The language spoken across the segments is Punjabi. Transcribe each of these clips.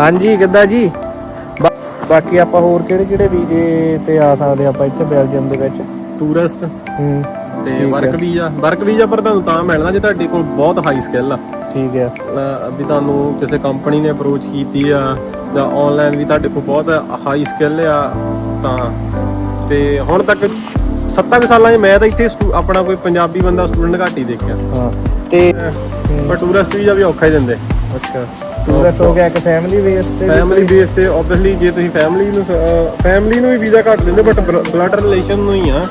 ਹਾਂਜੀ ਕਿੱਦਾਂ ਜੀ? ਬਾਕੀ ਆਪਾਂ ਹੋਰ ਕਿਹੜੇ ਕਿਹੜੇ ਵੀਜ਼ੇ ਤੇ ਆ ਸਕਦੇ ਆਪਾਂ ਇੱਥੇ ਬੈਲਜੀਅਮ ਦੇ ਵਿੱਚ? ਟੂਰਿਸਟ। ਹੂੰ। ਤੇ ਵਰਕ ਵੀਜ਼ਾ। ਵਰਕ ਵੀਜ਼ਾ ਪਰ ਤੁਹਾਨੂੰ ਤਾਂ ਮਿਲਣਾ ਜੇ ਤੁਹਾਡੇ ਕੋਲ ਬਹੁਤ ਹਾਈ ਸਕਿੱਲ ਆ। ਠੀਕ ਹੈ। ਵੀ ਤੁਹਾਨੂੰ ਕਿਸੇ ਕੰਪਨੀ ਨੇ ਅਪਰੋਚ ਕੀਤੀ ਆ ਜਾਂ ਆਨਲਾਈਨ ਵੀ ਤੁਹਾਡੇ ਕੋਲ ਬਹੁਤ ਹਾਈ ਸਕਿੱਲ ਆ ਤਾਂ ਤੇ ਹੁਣ ਤੱਕ 7 ਸਾਲਾਂ 'ਚ ਮੈਂ ਤਾਂ ਇੱਥੇ ਆਪਣਾ ਕੋਈ ਪੰਜਾਬੀ ਬੰਦਾ ਸਟੂਡੈਂਟ ਘੱਟ ਹੀ ਦੇਖਿਆ। ਹਾਂ। ਤੇ ਪਰ ਟੂਰਿਸਟ ਵੀਜ਼ਾ ਵੀ ਔਖਾ ਹੀ ਦਿੰਦੇ। ਅੱਛਾ। ਟੂਰਿਸਟ ਹੋ ਗਿਆ ਇੱਕ ਫੈਮਿਲੀ ਬੇਸ ਤੇ ਫੈਮਿਲੀ ਬੇਸ ਤੇ ਆਬਵੀਅਸਲੀ ਜੇ ਤੁਸੀਂ ਫੈਮਿਲੀ ਨੂੰ ਫੈਮਿਲੀ ਨੂੰ ਵੀ ਵੀਜ਼ਾ ਘੱਟ ਦਿੰਦੇ ਬਟ ਬਲੱਡ ਰਿਲੇਸ਼ਨ ਨੂੰ ਹੀ ਆ।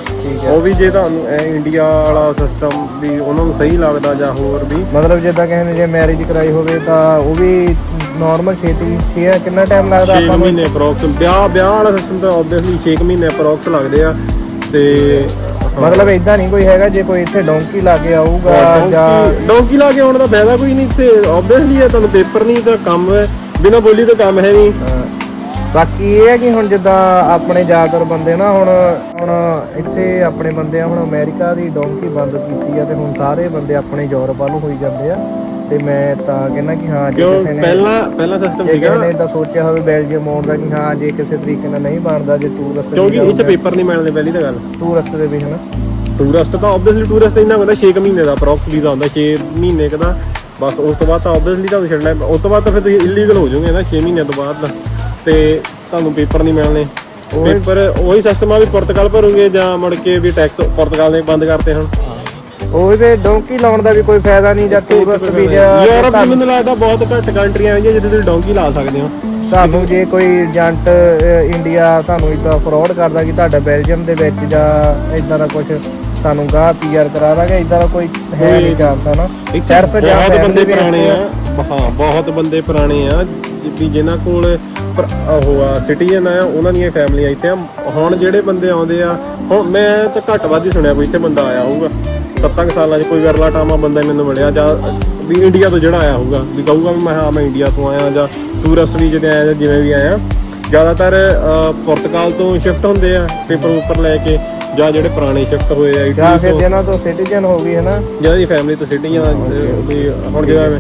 ਉਹ ਵੀ ਜੇ ਤੁਹਾਨੂੰ ਐ ਇੰਡੀਆ ਵਾਲਾ ਸਿਸਟਮ ਵੀ ਉਹਨਾਂ ਨੂੰ ਸਹੀ ਲੱਗਦਾ ਜਾਂ ਹੋਰ ਵੀ। ਮਤਲਬ ਜਿੱਦਾਂ ਕਿਸੇ ਨੇ ਜੇ ਮੈਰਿਜ ਕਰਾਈ ਹੋਵੇ ਤਾਂ ਉਹ ਵੀ ਨਾਰਮਲ ਛੇਤੀ ਛੇ ਕਿੰਨਾ ਟਾਈਮ ਲੱਗਦਾ 6 ਆਪਾਂ ਨੂੰ? ਮਹੀਨੇ ਅਪਰੋਕਸ ਵਿਆਹ ਵਿਆਹ ਵਾਲਾ ਸਿਸਟਮ ਤਾਂ ਆਬਵੀਅਸਲੀ 6 ਮਹੀਨੇ ਅਪਰੋਕਸ ਲੱਗਦੇ ਆ। ਤੇ ਮਤਲਬ ਇਦਾਂ ਨਹੀਂ ਕੋਈ ਹੈਗਾ ਜੇ ਕੋਈ ਇੱਥੇ ਡੋਂਕੀ ਲਾ ਕੇ ਆਊਗਾ ਜਾਂ ਡੌਂਕੀ ਲਾ ਕੇ ਆਉਣ ਦਾ ਫਾਇਦਾ ਕੋਈ ਨਹੀਂ ਤੇ ਆਬਵੀਅਸਲੀ ਹੈ ਤੁਹਾਨੂੰ ਪੇਪਰ ਨਹੀਂ ਤਾਂ ਕੰਮ ਹੈ। ਬਿਨਾਂ ਬੋਲੀ ਤਾਂ ਕੰਮ ਹੈ ਨਹੀਂ। ਬਾਕੀ ਇਹ ਹੈ ਕਿ ਹੁਣ ਜਿੱਦਾਂ ਆਪਣੇ ਜ਼ਿਆਦਾਤਰ ਬੰਦੇ ਨਾ ਹੁਣ ਹੁਣ ਇੱਥੇ ਆਪਣੇ ਬੰਦੇ ਆ ਹੁਣ ਅਮਰੀਕਾ ਦੀ ਡੋਂਕੀ ਬੰਦ ਕੀਤੀ ਆ ਤੇ ਹੁਣ ਸਾਰੇ ਬੰਦੇ ਆਪਣੇ ਯੂਰਪ ਵੱਲ ਹੋਈ ਜਾਂਦੇ ਆ। ਤੇ ਮੈਂ ਤਾਂ ਕਹਿੰਦਾ ਕਿ ਹਾਂ ਜੇ ਕਿਉਂ? ਕਿਸੇ ਨੇ ਪਹਿਲਾਂ ਪਹਿਲਾਂ ਸਿਸਟਮ ਜੇ ਸੀਗਾ। ਕਿਸੇ ਨੇ ਤਾਂ ਸੋਚਿਆ ਹੋਵੇ ਬੈਲਜੀਅਮ ਆਉਣ ਦਾ ਕਿ ਹਾਂ ਜੇ ਕਿਸੇ ਤਰੀਕੇ ਨਾਲ ਨਹੀਂ ਬਣਦਾ ਜੇ ਟੂਰਿਸਟ ਕਿਉਂਕਿ ਇਹ ਚ ਪੇਪਰ ਨਹੀਂ ਮਿਲਦੇ ਪਹਿਲੀ ਤਾਂ ਗੱਲ। ਟੂਰਿਸਟ ਦੇ ਵੀ ਹਨਾ? ਟੂਰਿਸਟ ਤਾਂ ਆਬਵੀਅਸਲੀ ਟੂਰਿਸਟ ਇੰਨਾ ਹੁੰਦਾ 6 ਮਹੀਨੇ ਦਾ ਅਪਰੋਕਸ ਵੀਜ਼ਾ ਹੁੰਦਾ 6 ਮਹੀਨੇ ਕੁ ਦਾ। ਬਸ ਉਸ ਤੋਂ ਬਾਅਦ ਤਾਂ ਆਬਵੀਅਸਲੀ ਤੁਹਾਨੂੰ ਛੱਡਣਾ। ਉਸ ਤੋਂ ਬਾਅਦ ਤਾਂ ਫਿਰ ਤੁਸੀਂ ਇਲੀਗਲ ਹੋ ਜਾਓਗੇ ਨਾ 6 ਮਹੀਨਿਆਂ ਤੋਂ ਬਾਅਦ ਤਾਂ। ਤੇ ਤੁਹਾਨੂੰ ਪੇਪਰ ਨਹੀਂ ਮਿਲਣੇ। ਪੇਪਰ ਉਹੀ ਸਿਸਟਮ ਆ ਵੀ ਪੁਰਤਗਾਲ ਭਰੋਗੇ ਜਾਂ ਮੁੜ ਕੇ ਵੀ ਟੈਕਸ ਪੁਰਤਗਾਲ ਨੇ ਬੰਦ ਕਰਤੇ ਹੁਣ। ਉਹ ਵੀ ਡੋਂਕੀ ਲਾਉਣ ਦਾ ਵੀ ਕੋਈ ਫਾਇਦਾ ਨਹੀਂ ਜਾਂ ਟੂਰਿਸਟ ਵੀਜ਼ਾ ਯੂਰਪ ਵੀ ਮੈਨੂੰ ਲੱਗਦਾ ਬਹੁਤ ਘੱਟ ਕੰਟਰੀਆਂ ਹੈਗੀਆਂ ਜਿੱਥੇ ਤੁਸੀਂ ਡੌਂਕੀ ਲਾ ਸਕਦੇ ਹੋ। ਤੁਹਾਨੂੰ ਜੇ ਕੋਈ ਏਜੰਟ ਇੰਡੀਆ ਤੁਹਾਨੂੰ ਇਦਾਂ ਫਰਾਡ ਕਰਦਾ ਕਿ ਤੁਹਾਡਾ ਬੈਲਜੀਅਮ ਦੇ ਵਿੱਚ ਜਾਂ ਇਦਾਂ ਦਾ ਕੁਝ ਤੁਹਾਨੂੰ ਗਾਹ ਪੀਆਰ ਕਰਾ ਦਾਂਗੇ ਇਦਾਂ ਦਾ ਕੋਈ ਹੈ ਨਹੀਂ ਚਾਂਸ ਨਾ। ਸਿਰਫ ਬਹੁਤ ਬੰਦੇ ਪੁਰਾਣੇ ਤੇ ਆ ਹਾਂ ਬਹੁਤ ਬੰਦੇ ਪੁਰਾਣੇ ਆ ਵੀ ਜਿਨ੍ਹਾਂ ਕੋਲ ਉਹ ਆ ਸਿਟੀਜ਼ਨ ਆ ਉਹਨਾਂ ਦੀਆਂ ਫੈਮਲੀਆਂ ਇੱਥੇ ਆ। ਹੁਣ ਜਿਹੜੇ ਬੰਦੇ ਆਉਂਦੇ ਆ ਹੁਣ ਮੈਂ ਤਾਂ ਘੱਟ ਵੱਧ ਹੀ ਸੁਣਿਆ ਕੋਈ ਇੱਥੇ ਬੰਦਾ ਆਇਆ ਹੋਊਗਾ। ਸੱਤਾਂ ਕੁ ਸਾਲਾਂ 'ਚ ਕੋਈ ਵਰਲਾ ਟਾਮਾ ਬੰਦਾ ਮੈਨੂੰ ਮਿਲਿਆ ਜਾਂ ਵੀ ਇੰਡੀਆ ਤੋਂ ਜਿਹੜਾ ਆਇਆ ਹੋਊਗਾ ਵੀ ਕਹੂਗਾ ਵੀ ਮੈਂ ਹਾਂ ਮੈਂ ਇੰਡੀਆ ਤੋਂ ਆਇਆ ਜਾਂ ਟੂਰਿਸਟ ਵੀ ਜਿਹਦੇ ਆਇਆ ਜਾਂ ਜਿਵੇਂ ਵੀ ਆਇਆ। ਜ਼ਿਆਦਾਤਰ ਪੁਰਤਗਾਲ ਤੋਂ ਸ਼ਿਫਟ ਹੁੰਦੇ ਆ ਪੇਪਰ ਉੱਪਰ ਲੈ ਕੇ ਜਾਂ ਜਿਹੜੇ ਪੁਰਾਣੇ ਸ਼ਿਫਟ ਹੋਏ ਆ ਜਾਂ ਇਟਲੀ ਫਿਰ ਤੋਂ। ਜਿਹਨਾਂ ਤੋਂ ਸਿਟੀਜ਼ਨ ਹੋ ਗਈ ਹੈ ਨਾ? ਜਿਹਨਾਂ ਦੀ ਫੈਮਿਲੀ ਤੋਂ ਸਿਟੀਆਂ ਵੀ ਹੁਣ ਜਿਵੇਂ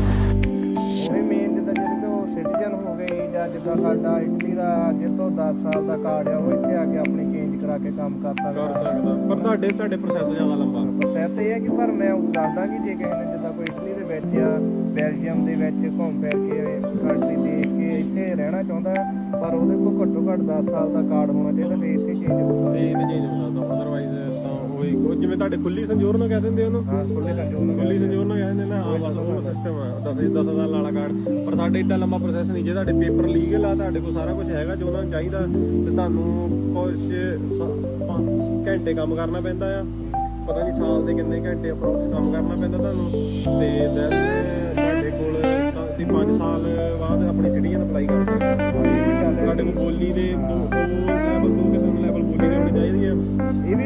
4 ਸਾਲ ਦਾ ਕਾਰਡ ਆ ਉਹ ਇੱਥੇ ਆ ਕੇ ਆਪਣੀ ਚੇਂਜ ਕਰਾ ਕੇ ਕੰਮ ਕਰ ਸਕਦਾ ਕਰ ਸਕਦਾ। ਪਰ ਤੁਹਾਡੇ ਤੁਹਾਡੇ ਪ੍ਰੋਸੈਸ ਜ਼ਿਆਦਾ ਲੰਬਾ। ਪ੍ਰੋਸੈਸ ਇਹ ਹੈ ਕਿ ਪਰ ਮੈਂ ਦੱਸਦਾ ਕਿ ਜੇ ਕਿਸੇ ਨੇ ਜਿੱਦਾਂ ਕੋਈ ਇਟਲੀ ਦੇ ਵਿੱਚ ਬੈਲਜੀਅਮ ਦੇ ਵਿੱਚ ਘੁੰਮ ਫਿਰ ਕੇ ਕੰਟਰੀ ਦੇਖ ਕੇ ਇੱਥੇ ਰਹਿਣਾ ਚਾਹੁੰਦਾ ਪਰ ਉਹਦੇ ਕੋਲ ਘੱਟੋ ਘੱਟ 10 ਸਾਲ ਦਾ ਕਾਰਡ ਹੋਣਾ ਚਾਹੀਦਾ ਫੇਰ ਇੱਥੇ ਚੇਂਜ ਹੋਊਗਾ। ਤੇ ਇਹ ਚੇਂਜ ਹੋ ਸਕਦਾ ਅਦਰਵਾਈਜ਼ ਉਹੀ ਉਹ ਜਿਵੇਂ ਤੁਹਾਡੇ ਖੁੱਲੀ ਸੰਜੋਰ ਨੂੰ ਕਹਿ ਦਿੰਦੇ ਉਹਨੂੰ? ਹਾਂ ਖੁੱਲੇ ਸੰਜੋਰ ਨੂੰ ਕਹਿ ਦਿੰਦੇ ਨਾ ਹਾਂ ਬਸ ਉਹ ਸਿਸਟਮ ਆ 10 10 ਸਾਲ ਵਾਲਾ ਕਾਰਡ ਪਰ ਸਾਡੇ ਏਡਾ ਲੰਬਾ ਪ੍ਰੋਸੈਸ ਨਹੀਂ ਜੇ ਤੁਹਾਡੇ ਪੇਪਰ ਲੀਗਲ ਆ ਤੁਹਾਡੇ ਕੋਲ ਸਾਰਾ ਕੁਝ ਹੈਗਾ ਜੋ ਉਹਨਾਂ ਨੂੰ ਚਾਹੀਦਾ ਤੇ ਤੁਹਾਨੂੰ ਕੁਝ ਘੰਟੇ ਕੰਮ ਕਰਨਾ ਪੈਂਦਾ ਆ। ਪਤਾ ਨਹੀਂ ਸਾਲ ਦੇ ਕਿੰਨੇ ਘੰਟੇ ਅਪਰੋਕਸ ਕੰਮ ਕਰਨਾ ਪੈਂਦਾ ਤੁਹਾਨੂੰ। ਤੇ ਦੈਨ ਤੁਹਾਡੇ ਕੋਲ ਤੁਸੀਂ 5 ਸਾਲ ਬਾਅਦ ਆਪਣੀ ਸਿਟੀਜ਼ਨ ਅਪਲਾਈ ਕਰ ਸਕਦੇ। ਹੋ ਤੁਹਾਡੇ ਕੋਲ ਬੋਲੀ ਦੇ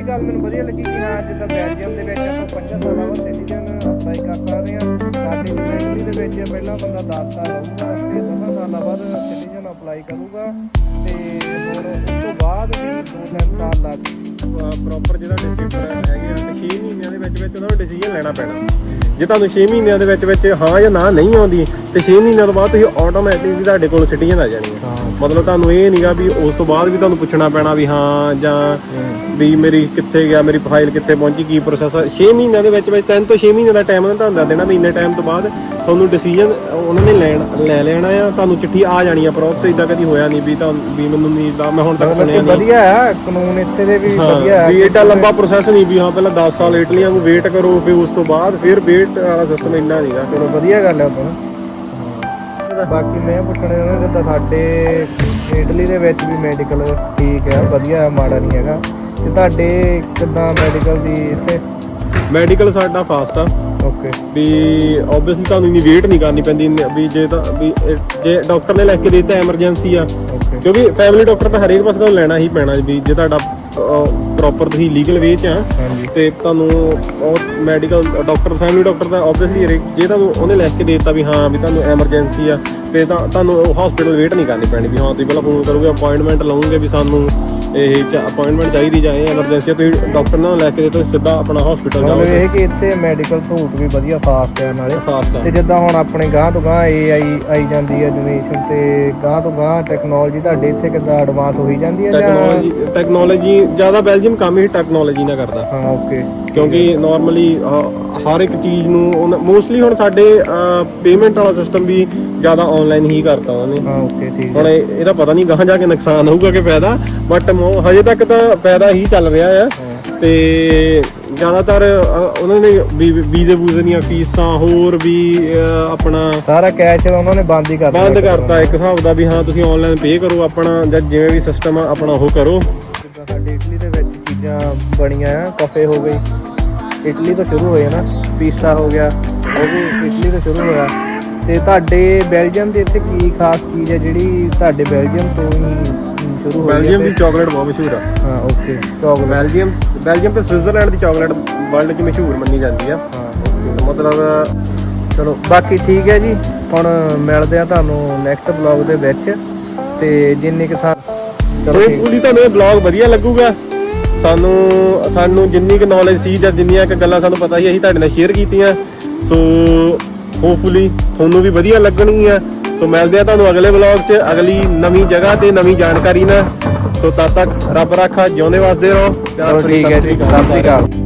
ਇਹ ਵੀ ਗੱਲ ਮੈਨੂੰ ਵਧੀਆ ਲੱਗੀ ਕਿ ਹਾਂ ਜਿੱਦਾਂ ਬੈਲਜੀਅਮ ਦੇ ਵਿੱਚ ਆਪਾਂ 5 ਸਾਲਾਂ ਬਾਅਦ ਸਿਟੀਜ਼ਨ ਅਪਲਾਈ ਕਰ ਸਕਦੇ ਹਾਂ। ਸਾਡੇ ਇਟਲੀ ਦੇ ਵਿੱਚ ਪਹਿਲਾਂ ਬੰਦਾ 10 ਸਾਲ ਰਹੂਗਾ ਤੇ 10 ਸਾਲਾਂ ਬਾਅਦ ਸਿਟੀਜ਼ਨ ਅਪਲਾਈ ਕਰੂਗਾ ਤੇ ਹੁਣ ਉਸ ਤੋਂ ਬਾਅਦ ਵੀ 2-3 ਸਾਲ ਲੱਗ ਪ੍ਰੋਪਰ ਜਿਹੜਾ ਪੇਪਰ ਹੈਗੇ ਆ ਤੇ 6 ਮਹੀਨਿਆਂ ਦੇ ਵਿੱਚ ਵਿੱਚ ਉਹਨਾਂ ਨੂੰ ਡਿਸੀਜਨ ਲੈਣਾ ਪੈਣਾ। ਜੇ ਤੁਹਾਨੂੰ 6 ਮਹੀਨਿਆਂ ਦੇ ਵਿੱਚ ਵਿੱਚ ਹਾਂ ਜਾਂ ਨਾ ਨਹੀਂ ਆਉਂਦੀ ਤੇ 6 ਮਹੀਨਿਆਂ ਤੋਂ ਬਾਅਦ ਤੁਸੀਂ ਆਟੋਮੈਟਿਕਲੀ ਤੁਹਾਡੇ ਕੋਲ ਸਿਟੀਜ਼ਨ ਆ ਜਾਣੀ ਹਾਂ। ਮਤਲਬ ਤੁਹਾਨੂੰ ਇਹ ਨਹੀਂਗਾ ਵੀ ਉਸ ਤੋਂ ਬਾਅਦ ਵੀ ਤੁਹਾਨੂੰ ਪੁੱਛਣਾ ਪੈਣਾ ਵੀ ਹਾਂ ਜਾਂ ਵੀ ਮੇਰੀ ਕਿੱਥੇ ਗਿਆ ਮੇਰੀ ਫਾਈਲ ਕਿੱਥੇ ਪਹੁੰਚੀ ਕੀ ਪ੍ਰੋਸੈਸ 6 ਮਹੀਨਿਆਂ ਦੇ ਵਿੱਚ ਵਿੱਚ 3 ਤੋਂ 6 ਮਹੀਨਿਆਂ ਦਾ ਟਾਈਮ ਉਹਨਾਂ ਤੁਹਾਨੂੰ ਦੇਣਾ ਵੀ ਇੰਨੇ ਟਾਈਮ ਤੋਂ ਬਾਅਦ ਤੁਹਾਨੂੰ ਡਿਸੀਜਨ ਉਹਨਾਂ ਨੇ ਲੈਣ ਲੈ ਲੈਣਾ ਆ ਤੁਹਾਨੂੰ ਚਿੱਠੀ ਆ ਜਾਣੀ ਆ ਪ੍ਰੋਪਸ ਇਦਾਂ ਕਦੀ ਹੋਇਆ ਨਹੀਂ ਵੀ ਤਾਂ ਵੀ ਮੈਨੂੰ ਨਹੀਂ ਦਾ ਮੈਂ ਹੁਣ ਤੱਕ ਸੁਣਿਆ ਨਹੀਂ। ਵਧੀਆ ਹੈ ਕਾਨੂੰਨ ਇੱਥੇ ਦੇ ਵੀ ਵਧੀਆ ਹੈ ਵੀ ਏਡਾ ਲੰਬਾ ਪ੍ਰੋਸੈਸ ਨਹੀਂ ਵੀ ਹਾਂ ਪਹਿਲਾਂ 10 ਸਾਲ ਇਟਲੀਆਂ ਨੂੰ ਵੇਟ ਕਰੋ ਫਿਰ ਉਸ ਤੋਂ ਬਾਅਦ ਫਿਰ ਵੇਟ ਵਾਲਾ ਸਿਸਟਮ ਇੰਨਾ ਨਹੀਂਗਾ ਚਲੋ ਵਧੀਆ ਗੱਲ ਹੈ। ਉਦੋਂ ਬਾਕੀ ਮੈਂ ਪੁੱਛਣਾ ਚਾਹੁੰਦਾ ਜਿੱਦਾਂ ਸਾਡੇ ਇਟਲੀ ਦੇ ਵਿੱਚ ਵੀ ਮੈਡੀਕਲ ਠੀਕ ਹੈ ਵਧੀਆ ਹੈ ਮਾੜਾ ਨਹੀਂ ਹੈਗਾ। ਤੇ ਤੁਹਾਡੇ ਕਿੱਦਾਂ ਮੈਡੀਕਲ ਦੀ ਇੱਥੇ? ਮੈਡੀਕਲ ਸਾਡਾ ਫਾਸਟ ਆ। ਓਕੇ ਵੀ ਆਬਵੀਅਸਲੀ ਤੁਹਾਨੂੰ ਇੰਨੀ ਵੇਟ ਨਹੀਂ ਕਰਨੀ ਪੈਂਦੀ ਇੰਨੇ- ਵੀ ਜੇ ਤਾਂ ਵੀ ਇਹ- ਜੇ ਡਾਕਟਰ ਨੇ ਲਿਖ ਕੇ ਦੇ ਦਿੱਤਾ ਐਮਰਜੈਂਸੀ ਆ। ਓਕੇ ਕਿਉਂਕਿ ਫੈਮਿਲੀ ਡਾਕਟਰ ਤਾਂ ਹਰੇਕ ਪਾਸੇ ਤੋਂ ਲੈਣਾ ਹੀ ਪੈਣਾ ਵੀ ਜੇ ਤੁਹਾਡਾ ਪ੍ਰੋਪਰ ਤੁਸੀਂ ਲੀਗਲ ਵੇ ਚ ਆ ਹਾਂਜੀ। ਤੇ ਤੁਹਾਨੂੰ ਉਹ ਮੈਡੀਕਲ ਡਾਕਟਰ ਫੈਮਿਲੀ ਡਾਕਟਰ ਦਾ ਆਬਵੀਅਸਲੀ ਜੇ ਤੁਹਾਨੂੰ ਉਹਨੇ ਲਿਖ ਕੇ ਦੇ ਦਿੱਤਾ ਵੀ ਹਾਂ ਵੀ ਤੁਹਾਨੂੰ ਐਮਰਜੈਂਸੀ ਆ ਤੇ ਤਾਂ ਤੁਹਾਨੂੰ ਹਸਪੀਟਲ ਵੇਟ ਨਹੀਂ ਕਰਨੀ ਪੈਣੀ ਵੀ ਹਾਂ ਤੁਸੀਂ ਪਹਿਲਾਂ ਫੋਨ ਕਰੋਗੇ ਅਪਾਇੰਟਮੈਂਟ ਲਓਗੇ ਵੀ ਸਾਨੂੰ ਇਹ ਅਪਾਇੰਟਮੈਂਟ ਚਾਹੀਦੀ ਜਾਂ ਇਹ ਐਮਰਜੈਂਸੀ ਤੁਸੀਂ ਡਾਕਟਰ ਨਾਲ ਲੈ ਕੇ ਤੁਸੀਂ ਸਿੱਧਾ ਆਪਣਾ ਹਸਪੀਟਲ ਜਾਓ ਇਹ ਕਿ ਇੱਥੇ ਮੈਡੀਕਲ ਸਹੂਲਤ ਵੀ ਵਧੀਆ ਫਾਸਟ ਹੈ ਨਾਲੇ। ਫਾਸਟ ਤੇ ਜਿੱਦਾਂ ਹੁਣ ਆਪਣੇ ਗਾਂ ਤੋਂ ਗਾਂ AI ਆਈ ਜਾਂਦੀ ਹੈ ਜਨਰੇਸ਼ਨ ਤੇ ਗਾਂ ਤੋਂ ਗਾਂ ਟੈਕਨੋਲੋਜੀ ਤੁਹਾਡੇ ਇੱਥੇ ਕਿੱਦਾਂ ਐਡਵਾਂਸ ਹੋਈ ਜਾਂਦੀ ਹੈ ਟੈਕਨੋਲੋਜੀ ਜ਼ਿਆਦਾ ਬੈਲਜੀਅਮ ਕੰਮ ਹੀ ਟੈਕਨੋਲੋਜੀ ਨਾਲ ਕਰਦਾ। ਹਾਂ ਓਕੇ ਕਿਉਂਕਿ ਨਾਰਮਲੀ ਹਰ ਇੱਕ ਚੀਜ਼ ਨੂੰ ਮੋਸਟਲੀ ਹੁਣ ਸਾਡੇ ਪੇਮੈਂਟ ਵਾਲਾ ਸਿਸਟਮ ਵੀ ਜ਼ਿਆਦਾ ਆਨਲਾਈਨ ਹੀ ਕਰਤਾ ਉਹਨੇ। ਹਾਂ ਓਕੇ ਠੀਕ ਹੁਣ ਇਹ- ਇਹਦਾ ਪਤਾ ਨਹੀਂ ਗਾਹਾਂ ਜਾ ਕੇ ਨੁਕਸਾਨ ਹੋਊਗਾ ਕਿ ਫਾਇਦਾ ਬਟ ਹਜੇ ਤੱਕ ਤਾਂ ਫਾਇਦਾ ਹੀ ਚੱਲ ਰਿਹਾ ਆ। ਤੇ ਜ਼ਿਆਦਾਤਰ ਉਹਨਾਂ ਨੇ ਵੀਜ਼ੇ ਵੂਜ਼ੇ ਦੀਆਂ ਫੀਸਾਂ ਹੋਰ ਵੀ ਆਪਣਾ ਸਾਰਾ ਕੈਸ਼ ਉਹਨਾਂ ਨੇ ਬੰਦ ਹੀ ਕਰ ਦਿੱਤਾ ਬੰਦ ਕਰਤਾ ਇੱਕ ਹਿਸਾਬ ਦਾ ਵੀ ਹਾਂ ਤੁਸੀਂ ਆਨਲਾਈਨ ਪੇ ਕਰੋ ਆਪਣਾ ਜਾਂ ਜਿਵੇਂ ਵੀ ਸਿਸਟਮ ਆ ਆਪਣਾ ਉਹ ਕਰੋ। ਜਿੱਦਾਂ ਸਾਡੇ ਇਟਲੀ ਦੇ ਵਿੱਚ ਚੀਜ਼ਾਂ ਬਣੀਆਂ ਆ ਕਾਫੇ ਹੋ ਗਈ। ਇਟਲੀ ਤੋਂ ਸ਼ੁਰੂ ਹੋਏ ਨਾ ਪੀਸਾ ਹੋ ਗਿਆ ਉਹ ਵੀ ਇਟਲੀ ਤੋਂ ਸ਼ੁਰੂ ਹੋਇਆ। ਤੇ ਤੁਹਾਡੇ ਬੈਲਜੀਅਮ ਦੇ ਇੱਥੇ ਕੀ ਖਾਸ ਚੀਜ਼ ਹੈ ਜਿਹੜੀ ਤੁਹਾਡੇ ਬੈਲਜੀਅਮ ਤੋਂ ਹੀ ਸ਼ੁਰੂ ਹੋਈ ਹੈ ਬੈਲਜੀਅਮ ਦੀ ਚਾਕਲੇਟ ਬਹੁਤ ਮਸ਼ਹੂਰ ਆ। ਹਾਂ ਓਕੇ ਚੌਕਲੇਟ ਬੈਲਜੀਅਮ ਬੈਲਜੀਅਮ ਤੇ ਸਵਿਟਜ਼ਰਲੈਂਡ ਦੀ ਚਾਕਲੇਟ ਵਰਲਡ 'ਚ ਮਸ਼ਹੂਰ ਮੰਨੀ ਜਾਂਦੀ ਆ। ਹਾਂ। ਮਤਲਬ ਚਲੋ ਬਾਕੀ ਠੀਕ ਹੈ ਜੀ। ਹੁਣ ਮਿਲਦੇ ਆ ਤੁਹਾਨੂੰ ਨੈਕਸਟ ਬਲੌਗ ਦੇ ਵਿੱਚ। ਤੇ ਜਿੰਨੀ ਕਿ ਸਾ ਚਲੋ ਠੀਕ। ਹੋਪਫੁਲੀ ਤੁਹਾਨੂੰ ਇਹ ਬਲੌਗ ਵਧੀਆ ਲੱਗੂਗਾ। ਸਾਨੂੰ ਸਾਨੂੰ ਜਿੰਨੀ ਕੁ ਨੌਲੇਜ ਸੀ ਜਾਂ ਜਿੰਨੀਆਂ ਕੁ ਗੱਲਾਂ ਸਾਨੂੰ ਪਤਾ ਸੀ, ਅਸੀਂ ਤੁਹਾਡੇ ਨਾਲ ਸ਼ੇਅਰ ਕੀਤੀਆਂ। ਸੋ ਹੋਪਫੁਲੀ ਤੁਹਾਨੂੰ ਵੀ ਵਧੀਆ ਲੱਗਣਗੀਆਂ। ਸੋ ਮਿਲਦੇ ਆ ਤੁਹਾਨੂੰ ਅਗਲੇ ਬਲੌਗ 'ਚ, ਅਗਲੀ ਨਵੀਂ ਜਗ੍ਹਾ ਤੇ ਨਵੀਂ ਜਾਣਕਾਰੀ ਨਾਲ। ਸੋ ਤਦ ਤੱਕ ਰੱਬ ਰਾਖਾ, ਜਿਉਂਦੇ ਵਸਦੇ ਰਹੋ। ਪਿਆਰ ਭਰੀ ਠੀਕ ਹੈ ਸਤਿ ਸ਼੍ਰੀ ਅਕਾਲ।